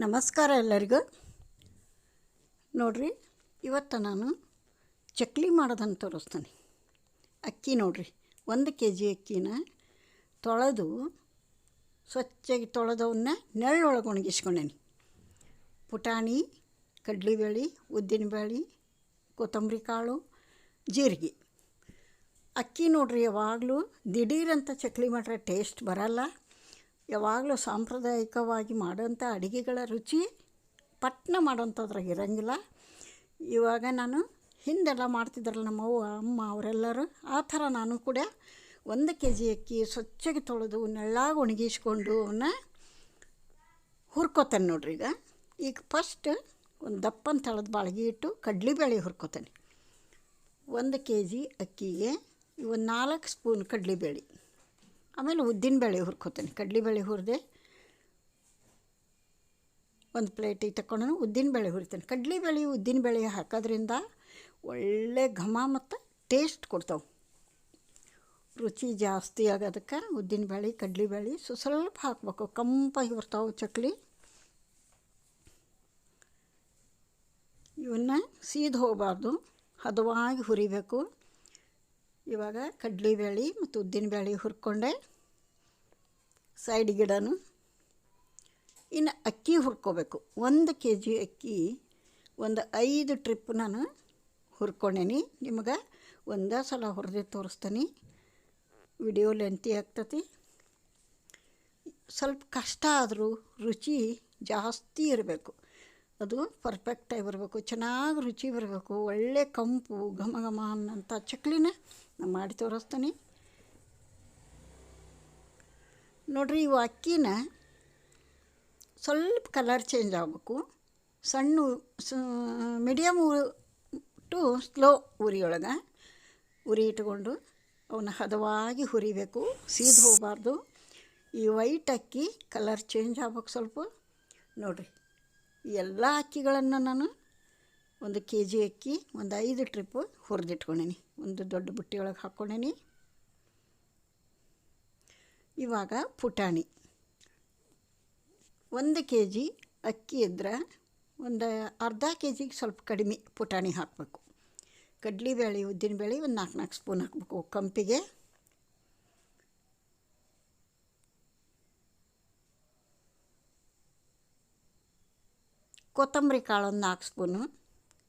ನಮಸ್ಕಾರ ಎಲ್ಲರಿಗೂ. ನೋಡ್ರಿ, ಇವತ್ತು ನಾನು ಚಕ್ಲಿ ಮಾಡೋದನ್ನು ತೋರಿಸ್ತೀನಿ. ಅಕ್ಕಿ ನೋಡ್ರಿ, ಒಂದು ಕೆ ಜಿ ಅಕ್ಕಿನ ತೊಳೆದು, ಸ್ವಚ್ಛಾಗಿ ತೊಳೆದವನ್ನ ನೆರಳೊಳಗೆ ಒಣಗಿಸ್ಕೊಂಡೇನಿ. ಪುಟಾಣಿ, ಕಡ್ಲಿಬೇಳೆ, ಉದ್ದಿನಬೇಳೆ, ಕೊತ್ತಂಬರಿ ಕಾಳು, ಜೀರಿಗೆ. ಅಕ್ಕಿ ನೋಡ್ರಿ, ಯಾವಾಗಲೂ ದಿಢೀರಂತ ಚಕ್ಲಿ ಮಾಡ್ರೆ ಟೇಸ್ಟ್ ಬರಲ್ಲ. ಯಾವಾಗಲೂ ಸಾಂಪ್ರದಾಯಿಕವಾಗಿ ಮಾಡೋಂಥ ಅಡುಗೆಗಳ ರುಚಿ ಪಟ್ನ ಮಾಡೋಂಥದ್ರಾಗ ಇರೋಂಗಿಲ್ಲ. ಇವಾಗ ನಾನು ಹಿಂದೆಲ್ಲ ಮಾಡ್ತಿದ್ರಲ್ಲ ನಮ್ಮ ಅವ್ವ, ಅಮ್ಮ ಅವರೆಲ್ಲರೂ ಆ ಥರ ನಾನು ಕೂಡ ಒಂದು ಕೆ ಜಿ ಅಕ್ಕಿ ಸ್ವಚ್ಛಗೆ ತೊಳೆದು ನೆಳ್ಳಾಗ ಒಣಗಿಸ್ಕೊಂಡು ಅವನ್ನ ಹುರ್ಕೋತೇನೆ ನೋಡ್ರಿ ಈಗ. ಈಗ ಫಸ್ಟ್ ಒಂದು ದಪ್ಪನ ತಳದ ಬಾಳ್ಗೆ ಇಟ್ಟು ಕಡ್ಲಿಬೇಳೆ ಹುರ್ಕೋತೇನೆ. ಒಂದು ಕೆ ಜಿ ಅಕ್ಕಿಗೆ ಒಂದು ನಾಲ್ಕು ಸ್ಪೂನ್ ಕಡ್ಲಿಬೇಳೆ ಆಮೇಲೆ ಉದ್ದಿನ ಬೇಳೆ ಹುರ್ಕೋತೀನಿ. ಕಡ್ಲಿ ಬೇಳೆ ಹುರಿದೆ ಒಂದು ಪ್ಲೇಟಿಗೆ ತಗೊಂಡು ಉದ್ದಿನಬೇಳೆ ಹುರಿತೇನೆ. ಉದ್ದಿನ ಬೇಳೆ ಹಾಕೋದ್ರಿಂದ ಒಳ್ಳೆ ಘಮ ಮತ್ತು ಟೇಸ್ಟ್ ಕೊಡ್ತಾವೆ. ರುಚಿ ಜಾಸ್ತಿ ಆಗೋದಕ್ಕೆ ಉದ್ದಿನಬೇಳೆ ಕಡ್ಲಿಬೇಳೆ ಸೊ ಸ್ವಲ್ಪ ಹಾಕ್ಬೇಕು. ಕಂಪಾಗಿ ಬರ್ತಾವೆ ಚಕ್ಲಿ. ಇವನ್ನ ಸೀದ್ ಹೋಗಬಾರ್ದು. ಹದವಾಗಿ ಹುರಿಬೇಕು. ಇವಾಗ ಕಡ್ಲಿಬೇಳೆ ಮತ್ತು ಉದ್ದಿನ ಉದ್ದಿನಬೇಳೆ ಹುರ್ಕೊಂಡೆ. ಸೈಡ್ ಗಿಡನು. ಇನ್ನು ಅಕ್ಕಿ ಹುರ್ಕೋಬೇಕು. ಒಂದು ಕೆ ಜಿ ಅಕ್ಕಿ, ಒಂದು ಐದು ಟ್ರಿಪ್ ನಾನು ಹುರ್ಕೊಂಡೇನಿ. ನಿಮಗೆ ಒಂದೇ ಸಲ ಹುರಿದು ತೋರಿಸ್ತೀನಿ. ವಿಡಿಯೋ ಲೆಂತಿ ಆಗ್ತತಿ. ಸ್ವಲ್ಪ ಕಷ್ಟ ಆದರೂ ರುಚಿ ಜಾಸ್ತಿ ಇರಬೇಕು. ಅದು ಪರ್ಫೆಕ್ಟಾಗಿ ಬರಬೇಕು. ಚೆನ್ನಾಗಿ ರುಚಿ ಬರಬೇಕು. ಒಳ್ಳೆ ಕಂಪು, ಘಮ ಘಮ ಅನ್ನೋಂಥ ಚಕ್ಲಿನ ನಾನು ಮಾಡಿ ತೋರಿಸ್ತೀನಿ. ನೋಡ್ರಿ, ಇವು ಅಕ್ಕಿನ ಸ್ವಲ್ಪ ಕಲರ್ ಚೇಂಜ್ ಆಗಬೇಕು. ಸಣ್ಣ ಮೀಡಿಯಮ್ ಟು ಸ್ಲೋ ಉರಿಯೊಳಗೆ ಉರಿ ಇಟ್ಕೊಂಡು ಅವನ್ನ ಹದವಾಗಿ ಹುರಿಬೇಕು, ಸೀದು ಹೋಗಬಾರ್ದು. ಈ ವೈಟ್ ಅಕ್ಕಿ ಕಲರ್ ಚೇಂಜ್ ಆಗ್ಬೇಕು ಸ್ವಲ್ಪ. ನೋಡಿರಿ ಎಲ್ಲ ಅಕ್ಕಿಗಳನ್ನು ನಾನು ಒಂದು ಕೆ ಜಿ ಅಕ್ಕಿ, ಒಂದು ಐದು ಟ್ರಿಪ್ಪು ಹುರಿದಿಟ್ಕೊಂಡೇನಿ. ಒಂದು ದೊಡ್ಡ ಬುಟ್ಟಿಯೊಳಗೆ ಹಾಕ್ಕೊಂಡೇನಿ. ಇವಾಗ ಪುಟಾಣಿ. ಒಂದು ಕೆ ಜಿ ಅಕ್ಕಿ ಇದ್ರೆ ಒಂದು ಅರ್ಧ ಕೆ ಜಿಗೆ ಸ್ವಲ್ಪ ಕಡಿಮೆ ಪುಟಾಣಿ ಹಾಕಬೇಕು. ಕಡ್ಲಿಬೇಳೆ ಉದ್ದಿನಬೇಳೆ ಒಂದು ನಾಲ್ಕು ನಾಲ್ಕು ಸ್ಪೂನ್ ಹಾಕಬೇಕು ಕಂಪಿಗೆ. ಕೊತ್ತಂಬರಿ ಕಾಳು ಒಂದು ನಾಲ್ಕು ಸ್ಪೂನು,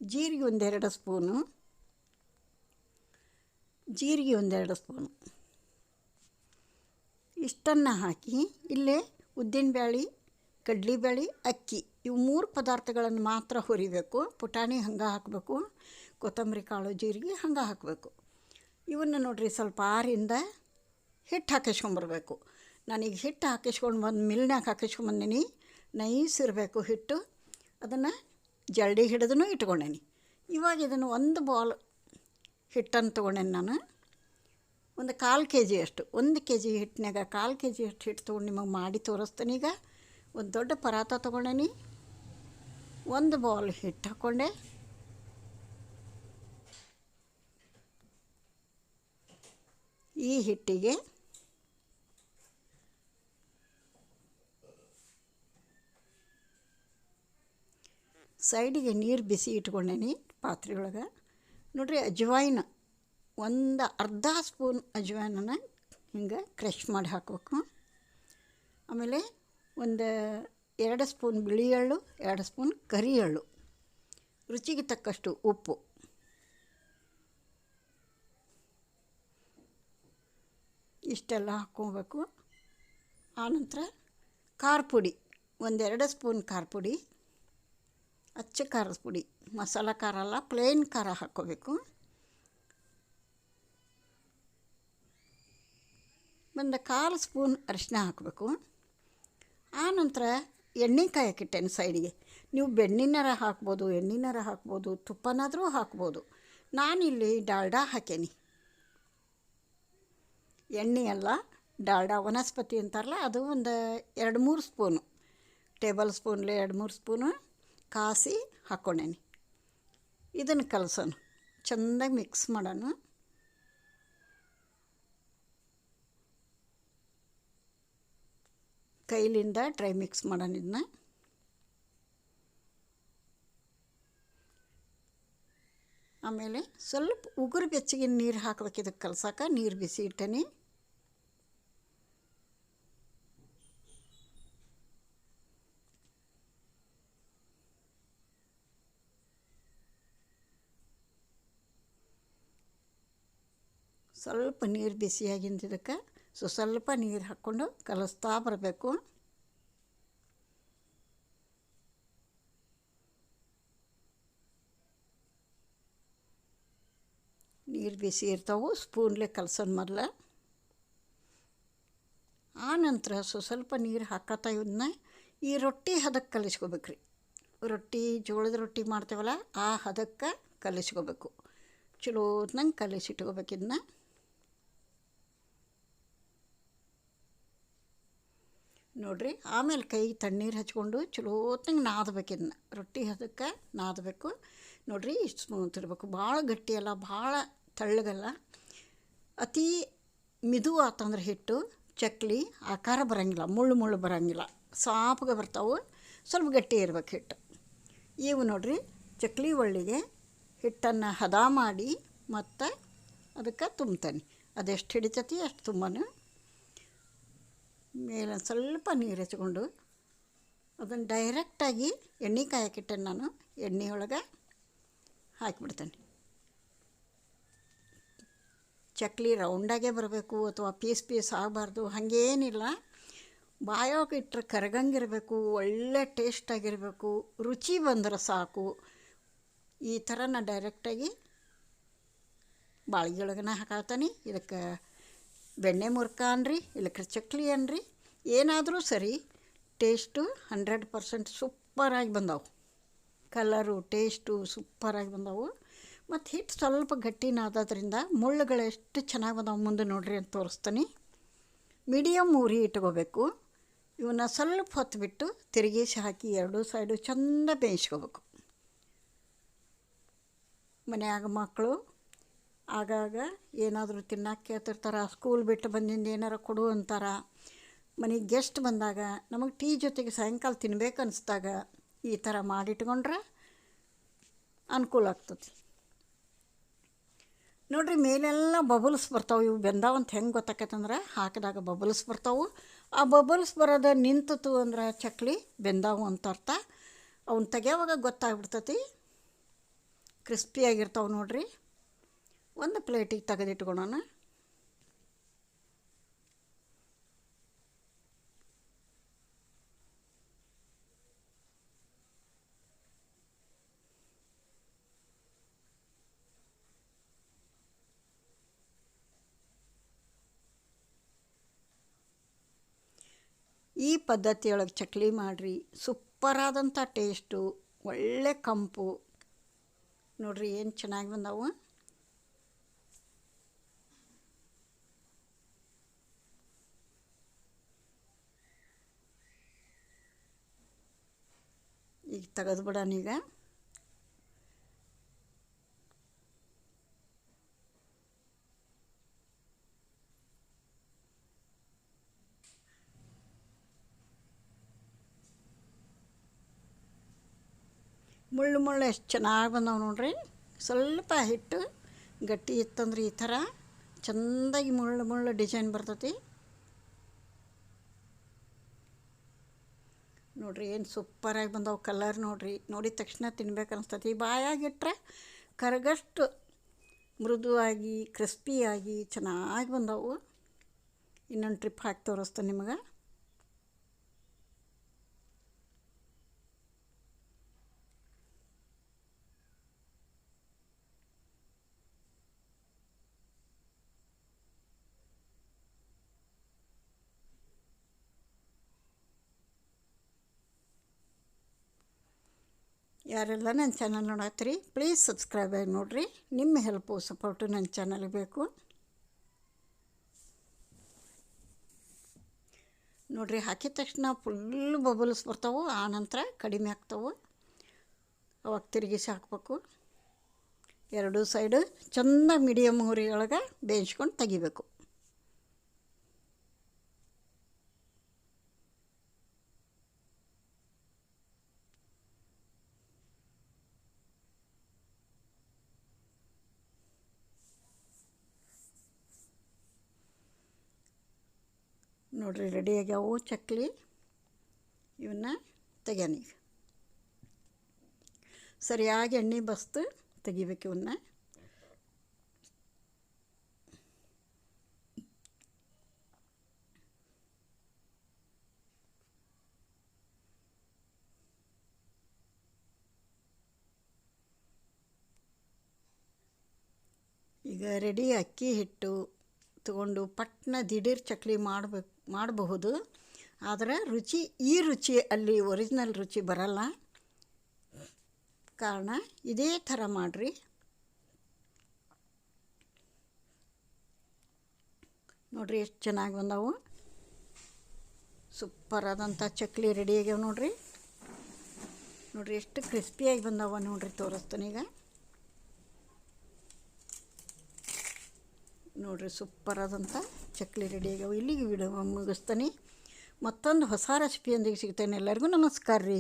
ಜೀರಿಗೆ ಒಂದೆರಡು ಸ್ಪೂನು ಜೀರಿಗೆ ಒಂದೆರಡು ಸ್ಪೂನು. ಇಷ್ಟನ್ನು ಹಾಕಿ ಇಲ್ಲೇ ಉದ್ದಿನಬೇಳೆ ಬ್ಯಾಳಿ ಅಕ್ಕಿ ಇವು ಮೂರು ಪದಾರ್ಥಗಳನ್ನು ಮಾತ್ರ ಹುರಿಬೇಕು. ಪುಟಾಣಿ ಹಂಗೆ ಹಾಕಬೇಕು, ಕೊತ್ತಂಬರಿ ಕಾಳು, ಜೀರಿಗೆ ಹಂಗೆ ಹಾಕಬೇಕು. ಇವನ್ನ ನೋಡಿರಿ ಸ್ವಲ್ಪ ಆರಿಂದ ಹಿಟ್ಟು ಹಾಕಿಸ್ಕೊಂಬರ್ಬೇಕು. ನಾನೀಗ ಹಿಟ್ಟು ಹಾಕಿಸ್ಕೊಂಡು ಬಂದು ಮಿಲ್ನ್ಯಾಗ ಹಾಕಿಸ್ಕೊಂಬಂದಿನಿ. ನೈಸ್ ಇರಬೇಕು ಹಿಟ್ಟು. ಅದನ್ನು ಜಲ್ಡಿ ಹಿಡಿದೂ ಇಟ್ಕೊಂಡೇನಿ. ಇವಾಗ ಇದನ್ನು ಒಂದು ಬಾಲ್ ಹಿಟ್ಟನ್ನು ತೊಗೊಂಡೇನೆ ನಾನು. ಒಂದು ಕಾಲು ಕೆ ಜಿ ಅಷ್ಟು, ಒಂದು ಕೆ ಜಿ ಹಿಟ್ಟಿನಾಗ ಕಾಲು ಕೆ ಜಿ ಅಷ್ಟು ಹಿಟ್ಟು ತೊಗೊಂಡು ನಿಮಗೆ ಮಾಡಿ ತೋರಿಸ್ತೇನೆ ಈಗ. ಒಂದು ದೊಡ್ಡ ಪರಾತ ತೊಗೊಂಡೇನಿ. ಒಂದು ಬಾಲ್ ಹಿಟ್ಟು ಹಾಕ್ಕೊಂಡೆ ಈ ಹಿಟ್ಟಿಗೆ ಸೈಡಿಗೆ ನೀರು ಬಿಸಿ ಇಟ್ಕೊಂಡೇನಿ ಪಾತ್ರೆ ಒಳಗೆ ನೋಡ್ರಿ ಅಜ್ವಾಯಿನ, ಒಂದು ಅರ್ಧ ಸ್ಪೂನ್ ಅಜ್ವಾಯಿನನ್ನು ಹಿಂಗೆ ಕ್ರಷ್ ಮಾಡಿ ಹಾಕಬೇಕು. ಆಮೇಲೆ ಒಂದು ಎರಡು ಸ್ಪೂನ್ ಬಿಳಿ ಎಳ್ಳು, ಎರಡು ಸ್ಪೂನ್ ಕರಿ ಎಳ್ಳು. ರುಚಿಗೆ ತಕ್ಕಷ್ಟು ಉಪ್ಪು. ಇಷ್ಟೆಲ್ಲ ಹಾಕ್ಕೋಬೇಕು. ಆನಂತರ ಖಾರ ಪುಡಿ, ಒಂದೆರಡು ಸ್ಪೂನ್ ಖಾರ ಪುಡಿ. ಅಚ್ಚ ಖಾರದ ಪುಡಿ, ಮಸಾಲ ಖಾರ ಅಲ್ಲ ಪ್ಲೇನ್ ಖಾರ ಹಾಕ್ಕೋಬೇಕು. ಒಂದು ಕಾಲು ಸ್ಪೂನ್ ಅರಿಶಿನ ಹಾಕಬೇಕು. ಆನಂತರ ಎಣ್ಣೆ ಕಾಯಕ್ಕಿಟ್ಟೇನೆ ಸೈಡಿಗೆ ನೀವು ಬೆಣ್ಣಿನಾರ ಹಾಕ್ಬೋದು ಎಣ್ಣಿನಾರ ಹಾಕ್ಬೋದು, ತುಪ್ಪನಾದರೂ ಹಾಕ್ಬೋದು. ನಾನಿಲ್ಲಿ ಡಾಲ್ಡಾ ಹಾಕೇನಿ. ಎಣ್ಣೆ ಅಲ್ಲ, ಡಾಲ್ಡಾ ವನಸ್ಪತಿ ಅಂತಾರಲ್ಲ, ಅದು ಒಂದು ಎರಡು ಮೂರು ಸ್ಪೂನು. ಟೇಬಲ್ ಸ್ಪೂನ್ಲಿ ಎರಡು ಮೂರು ಸ್ಪೂನು. ಕಾಸಿ ಹಾಕ್ಕೊಂಡೇನಿ ಇದನ್ನು ಕಲಸೋಣ. ಚೆಂದಾಗಿ ಮಿಕ್ಸ್ ಮಾಡೋಣ. ಕೈಲಿಂದ ಡ್ರೈ ಮಿಕ್ಸ್ ಮಾಡೋಣ ಇದನ್ನ ಆಮೇಲೆ ಸ್ವಲ್ಪ ಉಗುರು ಬೆಚ್ಚಗಿನ ನೀರು ಹಾಕೋದಕ್ಕೆ ಇದಕ್ಕೆ ಕಲಸಕ್ಕೆ ನೀರು ಬಿಸಿ ಇಟ್ಟೇನಿ. ಸ್ವಲ್ಪ ನೀರು ಬಿಸಿಯಾಗಿಂದ ಇದಕ್ಕೆ ಸೊ ಸ್ವಲ್ಪ ನೀರು ಹಾಕ್ಕೊಂಡು ಕಲಿಸ್ತಾ ಬರಬೇಕು. ನೀರು ಬಿಸಿ ಇರ್ತಾವೆ, ಸ್ಪೂನ್ಲೆ ಕಲಸೋದು ಮೊದಲ. ಆನಂತರ ನಂತರ ಸೊ ಸ್ವಲ್ಪ ನೀರು ಹಾಕತ್ತಾ ಇದನ್ನ ಈ ರೊಟ್ಟಿ ಹದಕ್ಕೆ ಕಲಿಸ್ಕೋಬೇಕ್ರಿ. ರೊಟ್ಟಿ ಜೋಳದ ರೊಟ್ಟಿ ಮಾಡ್ತೇವಲ್ಲ, ಆ ಹದಕ್ಕೆ ಕಲಿಸ್ಕೋಬೇಕು. ಚಲೋತ್ನಂಗೆ ಕಲಿಸಿಟ್ಕೋಬೇಕು ನೋಡಿರಿ, ಆಮೇಲೆ ಕೈಗೆ ತಣ್ಣೀರು ಹಚ್ಕೊಂಡು ಚಲೋತ್ನಂಗೆ ನಾದಬೇಕು ಇದನ್ನ ರೊಟ್ಟಿ ಹದಕ್ಕೆ ನಾದಬೇಕು. ನೋಡಿರಿ, ಇಷ್ಟು ಸ್ಮೂತ್ ಇರಬೇಕು ಭಾಳ ಗಟ್ಟಿಯಲ್ಲ ಭಾಳ ತಳ್ಳಗಲ್ಲ. ಅತಿ ಮಿದು ಆತಂದ್ರೆ ಹಿಟ್ಟು, ಚಕ್ಲಿ, ಆಕಾರ ಬರೋಂಗಿಲ್ಲ, ಮುಳ್ಳು ಮುಳ್ಳು ಬರೋಂಗಿಲ್ಲ. ಸಾಪ್ಗೆ ಬರ್ತಾವೆ, ಸ್ವಲ್ಪ ಗಟ್ಟಿ ಇರ್ಬೇಕು ಹಿಟ್ಟು. ಇವು ನೋಡಿರಿ, ಚಕ್ಲಿ ಒಳ್ಳಿಗೆ ಹಿಟ್ಟನ್ನು ಹದ ಮಾಡಿ ಮತ್ತು ಅದಕ್ಕೆ ತುಂಬ್ತಾನೆ. ಅದೆಷ್ಟು ಹಿಡಿತೈತಿ ಅಷ್ಟು ತುಂಬಾನು ಮೇಲೆ ಸ್ವಲ್ಪ ನೀರು ಹಚ್ಕೊಂಡು ಅದನ್ನು ಡೈರೆಕ್ಟಾಗಿ ಎಣ್ಣೆ ಕಾಯಕ್ಕಿಟ್ಟೆ ನಾನು ಎಣ್ಣೆ ಒಳಗೆ ಹಾಕಿಬಿಡ್ತೇನೆ. ಚಕ್ಲಿ ರೌಂಡಾಗೆ ಬರಬೇಕು ಅಥವಾ ಪೀಸ್ ಪೀಸ್ ಆಗಬಾರ್ದು, ಹಾಗೇನಿಲ್ಲ. ಬಾಯೋಕೆ ಇಟ್ಟರೆ ಕರಗಂಗಿರಬೇಕು, ಒಳ್ಳೆ ಟೇಸ್ಟಾಗಿರಬೇಕು ರುಚಿ ಬಂದ್ರೆ ಸಾಕು. ಈ ಥರ ನಾನು ಡೈರೆಕ್ಟಾಗಿ ಬಾಳ್ಗೆ ಒಳಗನ ಹಾಕತ್ತೀನಿ ಇದಕ್ಕೆ ಬೆಣ್ಣೆ ಮುರ್ಕ ಅನ್ರಿ ಇಲ್ಲ ಚಕ್ಲಿ ಅನ್ರಿ, ಏನಾದರೂ ಸರಿ ಟೇಸ್ಟು ಹಂಡ್ರೆಡ್ ಪರ್ಸೆಂಟ್ ಸೂಪರಾಗಿ ಬಂದವು. ಕಲರು, ಟೇಸ್ಟು ಸೂಪರಾಗಿ ಬಂದವು. ಮತ್ತು ಹಿಟ್ಟು ಸ್ವಲ್ಪ ಗಟ್ಟಿನಾದ್ರಿಂದ ಮುಳ್ಳುಗಳು ಎಷ್ಟು ಚೆನ್ನಾಗಿ ಬಂದವು ಮುಂದೆ ನೋಡ್ರಿ ಅಂತ ತೋರಿಸ್ತೀನಿ. ಮೀಡಿಯಮ್ ಉರಿ ಇಟ್ಕೋಬೇಕು. ಇವನ್ನ ಸ್ವಲ್ಪ ಹೊತ್ತು ಬಿಟ್ಟು ತಿರುಗಿಸಿ ಹಾಕಿ ಎರಡೂ ಸೈಡು ಚೆಂದ ಬೇಯಿಸ್ಕೋಬೇಕು. ಮನೆಯಾಗ ಮಕ್ಕಳು ಆಗಾಗ ಏನಾದರೂ ತಿನ್ನಕ್ಕೆ ಕೇಳ್ತಿರ್ತಾರೆ ಸ್ಕೂಲ್ ಬಿಟ್ಟು ಬಂದಿಂದ ಏನಾರ ಕೊಡು ಅಂತಾರೆ. ಮನೆಗೆ ಗೆಸ್ಟ್ ಬಂದಾಗ ನಮಗೆ ಟೀ ಜೊತೆಗೆ ಸಾಯಂಕಾಲ ತಿನ್ಬೇಕು ಅನಿಸ್ದಾಗ ಈ ಥರ ಮಾಡಿಟ್ಕೊಂಡ್ರೆ ಅನುಕೂಲ ಆಗ್ತದೆ. ನೋಡಿರಿ ಮೇಲೆಲ್ಲ ಬಬಲ್ಸ್ ಬರ್ತಾವೆ, ಇವು ಬೆಂದಾವಂತ ಹೆಂಗೆ ಗೊತ್ತಾಕೈತಂದ್ರೆ ಹಾಕಿದಾಗ ಬಬಲ್ಸ್ ಬರ್ತಾವೆ. ಆ ಬಬಲ್ಸ್ ಬರೋದು ನಿಂತಿತು ಅಂದ್ರೆ ಚಕ್ಲಿ ಬೆಂದಾವು ಅಂತ ಅರ್ಥ. ಅವನ್ನ ತೆಗೆಯುವಾಗ ಗೊತ್ತಾಗ್ಬಿಡ್ತತಿ. ಕ್ರಿಸ್ಪಿಯಾಗಿರ್ತಾವೆ ನೋಡಿರಿ. ಒಂದು ಪ್ಲೇಟಿಗೆ ತೆಗೆದಿಟ್ಕೊಳೋಣ ಈ ಪದ್ಧತಿಯೊಳಗೆ ಚಕ್ಲಿ ಮಾಡಿರಿ. ಸೂಪರಾದಂಥ ಟೇಸ್ಟು. ಒಳ್ಳೆ ಕಂಪು. ನೋಡಿರಿ, ಏನು ಚೆನ್ನಾಗಿ ಬಂದವು. ಈಗ ತೆಗೆದು ಬಿಡೋಣ ಈಗ. ಮುಳ್ಳು ಮುಳ್ಳು ಎಷ್ಟು ಚೆನ್ನಾಗಿ ಬಂದವು ನೋಡ್ರಿ. ಸ್ವಲ್ಪ ಹಿಟ್ಟು ಗಟ್ಟಿ ಇತ್ತಂದ್ರೆ ಈ ಥರ. ಚೆಂದಾಗಿ ಮುಳ್ಳು ಮುಳ್ಳು ಡಿಸೈನ್ ಬರ್ತೈತಿ. ನೋಡ್ರಿ, ಏನು ಸೂಪರಾಗಿ ಬಂದವು ಕಲರ್ ನೋಡ್ರಿ. ನೋಡಿದ ತಕ್ಷಣ ತಿನ್ಬೇಕು ಅನಿಸ್ತತಿ. ಬಾಯಾಗಿಟ್ರೆ ಕರಗಷ್ಟು ಮೃದುವಾಗಿ ಕ್ರಿಸ್ಪಿಯಾಗಿ ಚೆನ್ನಾಗಿ ಬಂದವು. ಇನ್ನೊಂದು ಟ್ರಿಪ್ ಹಾಕಿ ತೋರಿಸ್ತೇನೆ ನಿಮಗೆ. ಯಾರೆಲ್ಲ ನನ್ನ ಚಾನಲ್ ನೋಡತ್ತೀರಿ ಪ್ಲೀಸ್ ಸಬ್ಸ್ಕ್ರೈಬ್ ಆಗಿ ನೋಡಿರಿ. ನಿಮ್ಮ ಹೆಲ್ಪು ಸಪೋರ್ಟು ನನ್ನ ಚಾನಲ್ಗೆ ಬೇಕು. ನೋಡಿರಿ, ಹಾಕಿದ ತಕ್ಷಣ ಫುಲ್ ಬಬಲ್ಸ್ ಬರ್ತಾವೆ, ಆ ನಂತರ ಕಡಿಮೆ ಆಗ್ತಾವೆ. ಅವಾಗ ತಿರುಗಿಸಿ ಹಾಕಬೇಕು. ಎರಡೂ ಸೈಡು ಚೆಂದ ಮೀಡಿಯಮ್ ಹುರಿಯೊಳಗೆ ಬೇಯಿಸ್ಕೊಂಡು ತೆಗಿಬೇಕು. ನೋಡ್ರಿ ರೆಡಿ ಆಗ್ಯಾವು. ಚಕ್ಲಿ ಇವನ್ನ ತೆಗ್ಯಾನ ಈಗ. ಸರಿಯಾಗಿ ಎಣ್ಣೆ ಬಸ್ತು, ತೆಗಿಬೇಕು ಇವನ್ನ ಈಗ ರೆಡಿ ಅಕ್ಕಿ ಹಿಟ್ಟು ತಗೊಂಡು ಪಟ್ನ ದಿಢೀರ್ ಚಕ್ಲಿ ಮಾಡಬೇಕು. ಮಾಡಬಹುದು. ಆದರೆ ರುಚಿ, ಈ ರುಚಿ ಅಲ್ಲಿ ಒರಿಜಿನಲ್ ರುಚಿ ಬರಲ್ಲ. ಕಾರಣ ಇದೇ ಥರ ಮಾಡಿರಿ. ನೋಡ್ರಿ ಎಷ್ಟು ಚೆನ್ನಾಗಿ ಬಂದವು. ಸೂಪರ್ ಆದಂಥ ಚಕ್ಲಿ ರೆಡಿ ಆಗ್ಯಾವ ನೋಡ್ರಿ. ನೋಡ್ರಿ ಎಷ್ಟು ಕ್ರಿಸ್ಪಿಯಾಗಿ ಬಂದವ ನೋಡ್ರಿ ತೋರಿಸ್ತಾನೆ ಈಗ. ನೋಡ್ರಿ ಸೂಪರ್ ಆದಂಥ ಚಕ್ಲಿ ರೆಡಿ ಆಗ್ಯಾವ. ಇಲ್ಲಿಗೆ ವಿಡಿಯೋ ಮುಗಿಸ್ತಾನೆ. ಮತ್ತೊಂದು ಹೊಸ ರೆಸಿಪಿಯೊಂದಿಗೆ ಸಿಗ್ತೇನೆ. ಎಲ್ಲರಿಗೂ ನಮಸ್ಕಾರ ರೀ.